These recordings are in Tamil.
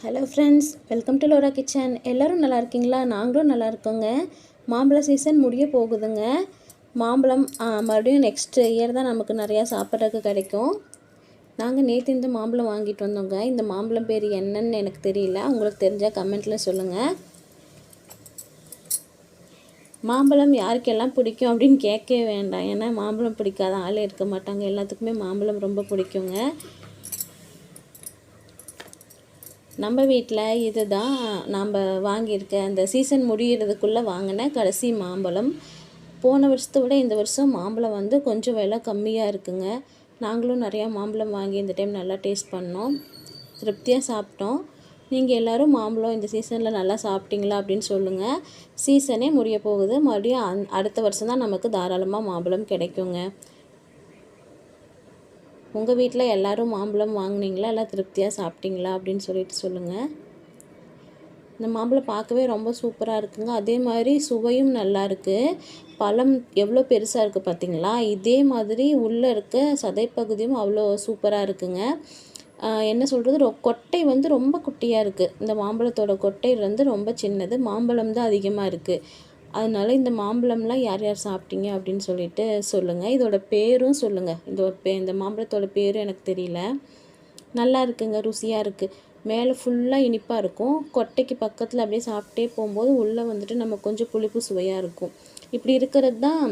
Hello friends welcome to Lora kitchen எல்லோரும் நல்லா இருக்கீங்களா? நாங்களும் நல்லா இருக்கோங்க. மாம்பழ சீசன் முடிய போகுதுங்க. மாம்பழம் ஆ, மறுபடியும் நெக்ஸ்ட் இயர் தான் நமக்கு நிறையா சாப்பிட்றதுக்கு கிடைக்கும். நாங்கள் நேற்று இந்த மாம்பழம் வாங்கிட்டு வந்தோங்க. இந்த மாம்பழம் பேர் என்னன்னு எனக்கு தெரியல. உங்களுக்கு தெரிஞ்சால் கமெண்ட்டில் சொல்லுங்கள் மாம்பழம் யாருக்கெல்லாம் பிடிக்கும் அப்படின்னு கேட்கவே வேண்டாம். ஏன்னா மாம்பழம் பிடிக்காத ஆளே இருக்க மாட்டாங்க. எல்லாத்துக்குமே மாம்பழம் ரொம்ப பிடிக்குங்க. நம்ம வீட்டில் இது தான் நாம் வாங்கியிருக்க அந்த சீசன் முடிகிறதுக்குள்ளே வாங்கின கடைசி மாம்பழம். போன வருஷத்தை விட இந்த வருஷம் மாம்பழம் வந்து கொஞ்சம் விலை கம்மியாக இருக்குங்க. நாங்களும் நிறையா மாம்பழம் வாங்கி இந்த டைம் நல்லா டேஸ்ட் பண்ணோம். திருப்தியாக சாப்பிட்டோம். நீங்கள் எல்லோரும் மாம்பழம் இந்த சீசனில் நல்லா சாப்பிட்டீங்களா அப்படின்னு சொல்லுங்கள் சீசனே முடிய போகுது. மறுபடியும் அந் அடுத்த வருஷம் தான் நமக்கு தாராளமாக மாம்பழம் கிடைக்குங்க. உங்கள் வீட்டில் எல்லோரும் மாம்பழம் வாங்குனீங்களா? எல்லாம் திருப்தியாக சாப்பிட்டீங்களா? அப்படின்னு சொல்லிட்டு சொல்லுங்கள் இந்த மாம்பழம் பார்க்கவே ரொம்ப சூப்பராக இருக்குங்க. அதே மாதிரி சுவையும் நல்லா இருக்குது பழம் எவ்வளோ பெருசாக இருக்குது பார்த்தீங்களா? இதே மாதிரி உள்ளே இருக்க சதைப்பகுதியும் அவ்வளோ சூப்பராக இருக்குங்க. என்ன சொல்கிறது ரொ கொட்டை வந்து ரொம்ப குட்டியாக இருக்குது இந்த மாம்பழத்தோட கொட்டை வந்து ரொம்ப சின்னது. மாம்பழம் தான் அதிகமாக இருக்குது அதனால இந்த மாம்பழம்லாம் யார் யார் சாப்பிட்டீங்க அப்படின்னு சொல்லிட்டு சொல்லுங்கள் இதோட பேரும் சொல்லுங்கள் இதோட பே இந்த மாம்பழத்தோட பேரும் எனக்கு தெரியல. நல்லா இருக்குங்க ருசியாக இருக்குது மேலே ஃபுல்லாக இனிப்பாக இருக்கும். கொட்டைக்கு பக்கத்தில் அப்படியே சாப்பிட்டே போகும்போது உள்ளே வந்துட்டு நம்ம கொஞ்சம் புளிப்பு சுவையாக இருக்கும். இப்படி இருக்கிறது தான்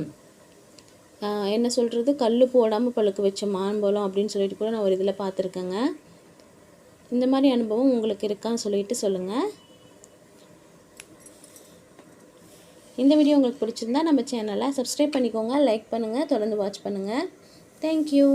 என்ன சொல்கிறது கல் போடாமல் பழுக்க வச்ச மாம்பழம் அப்படின்னு சொல்லிட்டு கூட நான் ஒரு இதில் பார்த்துருக்கேங்க. இந்த மாதிரி அனுபவம் உங்களுக்கு இருக்கான்னு சொல்லிட்டு சொல்லுங்கள் இந்த வீடியோ உங்களுக்கு பிடிச்சிருந்தா நம்ம சேனலை சப்ஸ்கிரைப் பண்ணிக்கோங்க லைக் பண்ணுங்கள் தொடர்ந்து வாட்ச் பண்ணுங்கள் தேங்க்யூ